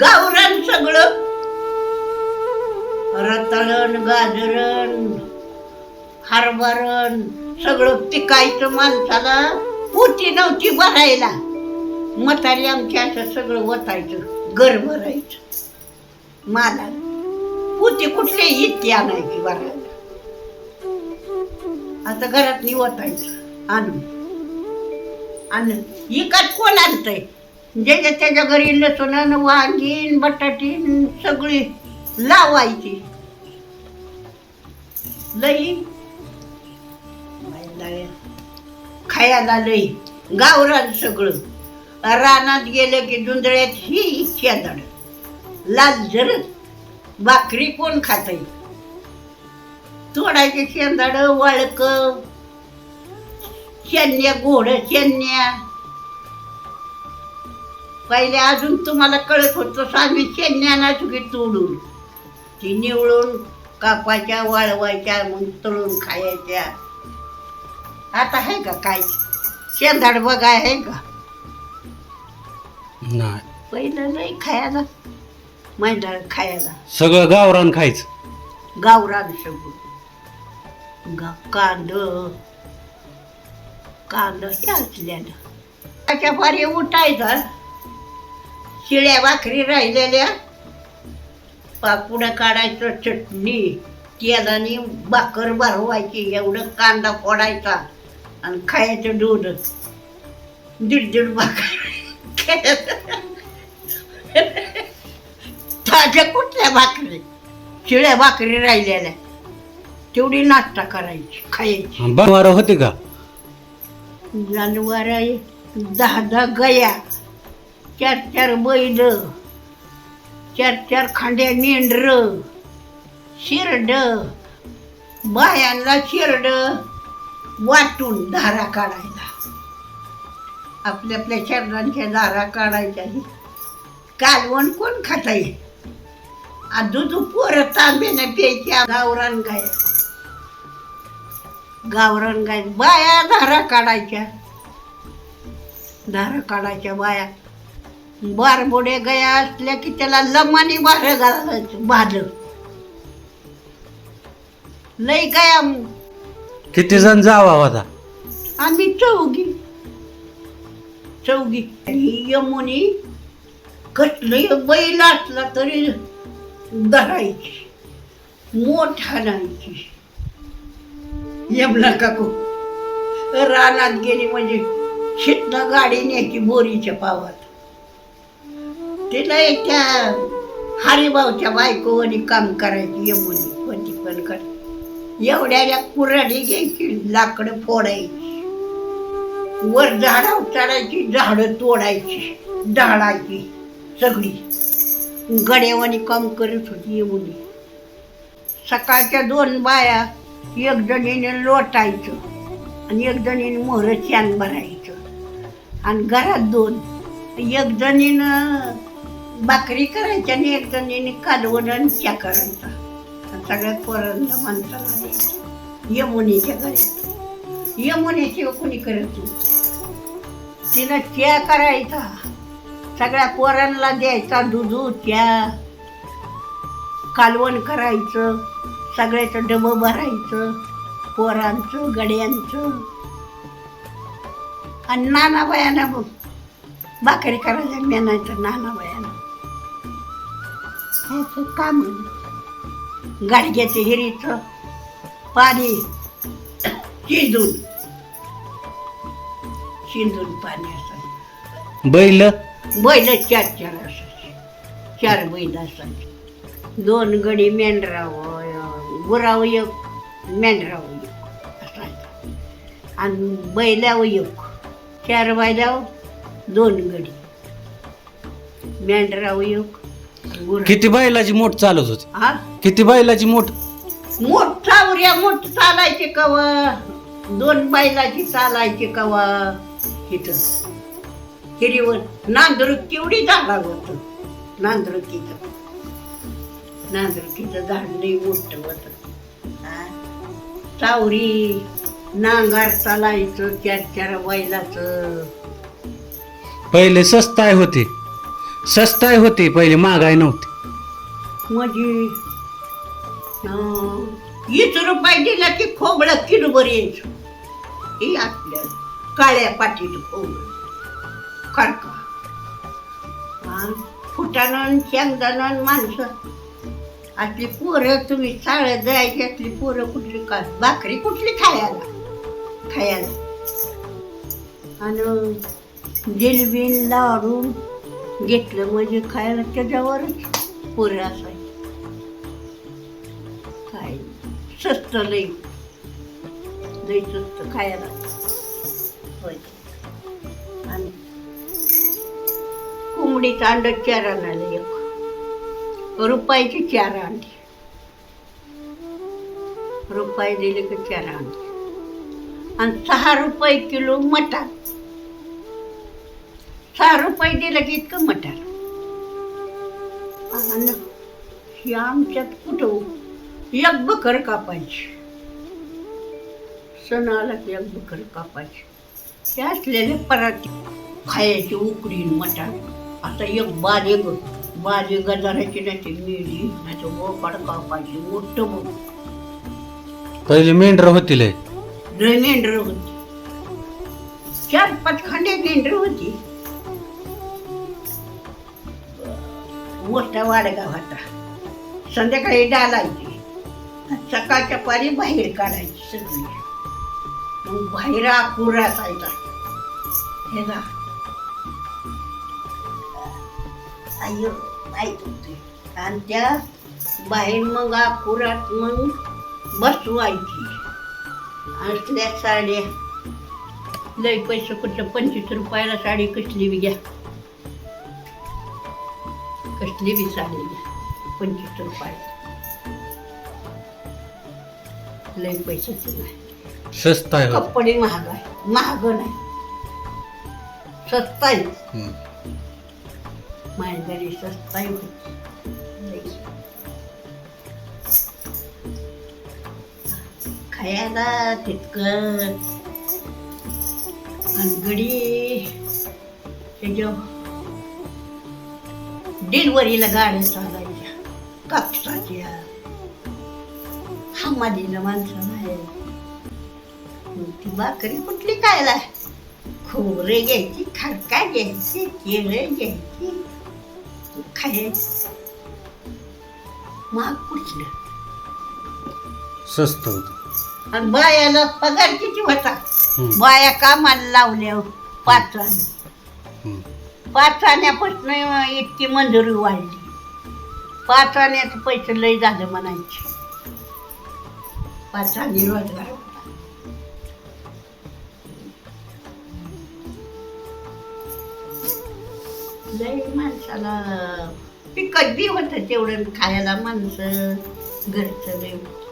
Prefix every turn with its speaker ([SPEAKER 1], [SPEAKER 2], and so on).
[SPEAKER 1] गावरान सगळं. रताळण गाजरण हरभरण सगळं पिकायचं माणसाला. पोती नव्हती भरायला. म्हातारी आमच्या असं सगळं वतायचं घर भरायचं. मला. पोती कुठले इतकी आणायची भरायला. आता घरात वतायचं आणून. आणि इकत कोण आणतंय? ज्याच्या त्याच्या घरी लसूण आणि वांगी बटाटी सगळी लावायची. लई. लई. खायला लई. गावरान सगळं. रानात गेलं की धुंदळ्यात ही शेदड लाल झरत. भाकरी कोण खात तोडायचे शेंदाड वाळक. शेन्या गोड शेन्या पहिले अजून तुम्हाला कळत होतं आम्ही शेण्याना की तोडून. ती निवळून कापायच्या वाळवायच्या मग तळून खायच्या. आता आहे का काय? शेंदाड बघा आहे का?
[SPEAKER 2] नाही.
[SPEAKER 1] पहिलं नाही खायला मैदाळ खायला.
[SPEAKER 2] सगळं गावरान खायचं.
[SPEAKER 1] गावरान सगळं. गा कांद. कांद हे असल्यानं. त्याच्या पारी उठायचा. शिळ्या भाकरी राहिलेल्या. पापुडं काढायचं चटणी तेलाने भाकर भरवायची एवढं कांदा फोडायचा आणि खायचं दूध दीड दीड भाकर ताज्या कुठल्या भाकरी? शिळ्या भाकरी राहिलेल्या. तेवढी नाश्ता करायची खायची.
[SPEAKER 2] बनवार होते का?
[SPEAKER 1] जनावर दहा दहा गया. चार चार बैल चार चार खांड्या मेंढर शिरड बायांना शिरड वाटून धारा काढायला. आपल्या आपल्या शरदांच्या धारा काढायच्या कालवण कोण खाता येईल दूध पोरं तांब्याने प्यायच्या गावरान गाय. गावरान गाय बाया धारा काढायच्या. धारा काढायच्या बाया बारबोड्या गया असल्या की त्याला लमानी बार घालायचं भाद लई गया
[SPEAKER 2] किती जण जावा होता
[SPEAKER 1] आम्ही चौगी चौगी ही यमुनी कसलं बैल असला तरी धरायची मोठा नाहीची यमला काकू रानात गेली म्हणजे शितनं गाडी न्यायची बोरीच्या पावात. तिला एक त्या हरिभाऊच्या बायकोवरी काम करायची यमुनी पती पण कर एवढ्या कुऱ्हाडी घ्यायची लाकडं फोडायची. वर झाडं चढायची झाडं तोडायची ढाळायची सगळी. गड्यावानी काम करत होती मुली सकाळच्या दोन बाया एक जणीने लोटायचं आणि एक जणीने मोहरं छान भरायचं. आणि घरात दोन एक जणीनं भाकरी करायची आणि एक जणीने कालवण आणि करायचा. सगळ्या सगळ्यात पोरांना माणसाला द्यायचं यमुनीच्या घरात यमुनेशिवाय कोणी करत नाही. तिनं त्या करायचा. सगळ्या पोरांना द्यायचा दुधू त्या कालवण करायचं. सगळ्याचं डबं भरायचं. पोरांचं गड्यांचं. आणि नानाबायानं बघ भाकरी करायला मेनायचं नानाबायानं. असं काम गाडग्याच्या हिरीचं पाणी शिजून शिंदून पाणी असायचं.
[SPEAKER 2] बैल?
[SPEAKER 1] बैल चार चार असायचे. चार बैल असायचे. दोन गडी मेंढराव गुराव एक मेंढराव एक असायचा. आणि बैलाव एक. चार बैलाव दोन गडी. मेंढराव एक
[SPEAKER 2] किती बैलाची मोठ चालत होती.
[SPEAKER 1] हा?
[SPEAKER 2] किती बैलाची मोठ?
[SPEAKER 1] मोठा उऱ्या मोठ चालायचे कवा. दोन बैलाची चालायची कवा. इथं. हिरीवर. नांदरूक केवढी झाडा होत नांदरुकीचं नांदरुकीचं झाड लई मोठं होत. चावरी नांगार चालायचं चार चार बैलाचं.
[SPEAKER 2] पहिले स्वस्त आहे होते. सस्ताय होते पहिले महागाई नव्हती.
[SPEAKER 1] म्हणजे अं, वीस रुपये दिला की खोबळं किलोभर यायचं हे आपल्या काळ्या पाठीचं खोबळं खडका. आणि फुटानं शेंगदाणं माणसं. असली पोरं तुम्ही चाळ जायची असली पोरं कुठली का भाकरी कुठली खायला? खायला. आणि जिलबी लाडू घेतलं म्हणजे खायला त्याच्यावरच पोरं असायची काय? स्वस्त लई. लई स्वस्त खायला. होय. आणि कोंबडीचं अंड चार आणायला एक. रुपयाची चार अंडी. रुपये दिले की चार अंडी. आणि सहा रुपये किलो मटार. सहा रुपये दिलं की इतकं मटार. आणि हे आमच्यात कुठं एक बकर कापायची. सण आला की एक बकर कापायची. ते असलेले पराठे खायची उकडी मटार. आता एक ग बाले गजाराची नाही ती मिळली नाही तर बोकाड कापायची मोठं बघ
[SPEAKER 2] पहिले मेंढर होती लय
[SPEAKER 1] लय मेंढर होती. चार पाच खांडे मेंढर होती. मोठा वाडगाव होता. संध्याकाळी डालायची. सकाळच्या पारी बाहेर काढायची सगळी. मग बाहेर आकूर असायचा. हे ना अय्यो ऐक आणि त्या बाहेर मग आकुरात मग बसवायची. असल्या साड्या. लय पैसे कुठलं पंचवीस रुपयाला साडी कसली बी घ्या. कसली बी पंचवीस रुपयाला लय पैशाचं नाही
[SPEAKER 2] सस्ताय होत
[SPEAKER 1] कपडे महाग आहे. महाग नाही. स्वस्त आहे.
[SPEAKER 2] हम्म.
[SPEAKER 1] माझ्या घरी स्वस्त आहे. खायला तितकं आणि गडी त्याच्या डिलवरीला गाड्या चालायच्या कापसाच्या हमालीला माणसं नाही. ती भाकरी कुठली खायला? खोबरे घ्यायची खडका घ्यायची केळं घ्यायची. खायची महाग कुठलं?
[SPEAKER 2] स्वस्त होत.
[SPEAKER 1] आणि बायाला पगार किती होता. बाया कामाला लावल्या पाच. पाच आण्यापासून इतकी मंजुरी वाढली. पाच आण्याचं पैसे लय झालं म्हणायचे. पाच आणे रोजगार. लय माणसाला पिकत बी होतं तेवढं खायला माणसं घरचं लय. होतं